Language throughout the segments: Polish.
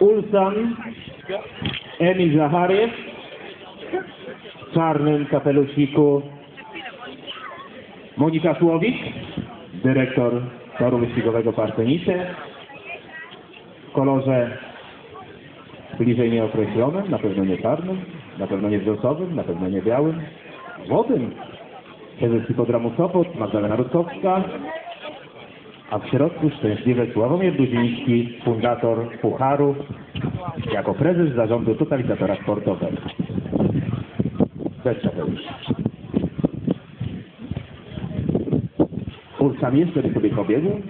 Ulsan Emil Zachariew w czarnym kapelusiku Monika Słowik dyrektor toru wyścigowego Partenicy, w kolorze bliżej nieokreślonym, na pewno nie czarnym, na pewno nie brzoskowym, na pewno nie białym, złotym. Prezes hipodromu Sopot, Magdalena Rutkowska, a w środku szczęśliwy Sławomir Duziński, fundator Pucharu, jako prezes zarządu totalizatora sportowego. Bez. Ulsan jeszcze sobie pobiegł,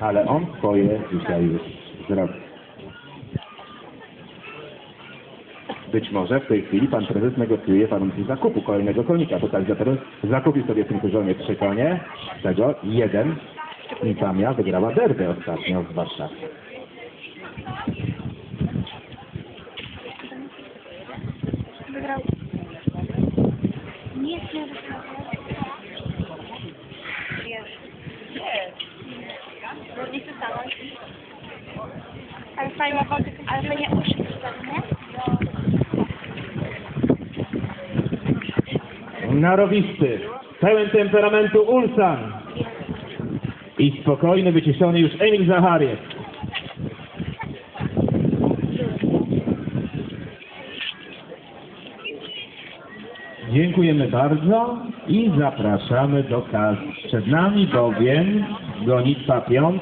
ale on swoje dzisiaj już zrobił. Być może w tej chwili pan prezes negocjuje warunki zakupu kolejnego konika. Totalizator zakupił sobie w tym sezonie trzy konie, z tego jeden Nitamia wygrała derby ostatnio w Warszawie. Wygrał. Nie, nie wygrał. Nie chcę stanąć. Ale fajnie, ale fajnie uszy nie? Narowisty, pełen temperamentu Ulsan i spokojny, wyciszony już Emil Zachariew. Dziękujemy bardzo i zapraszamy do kas. Przed nami bowiem gonitwa piąta.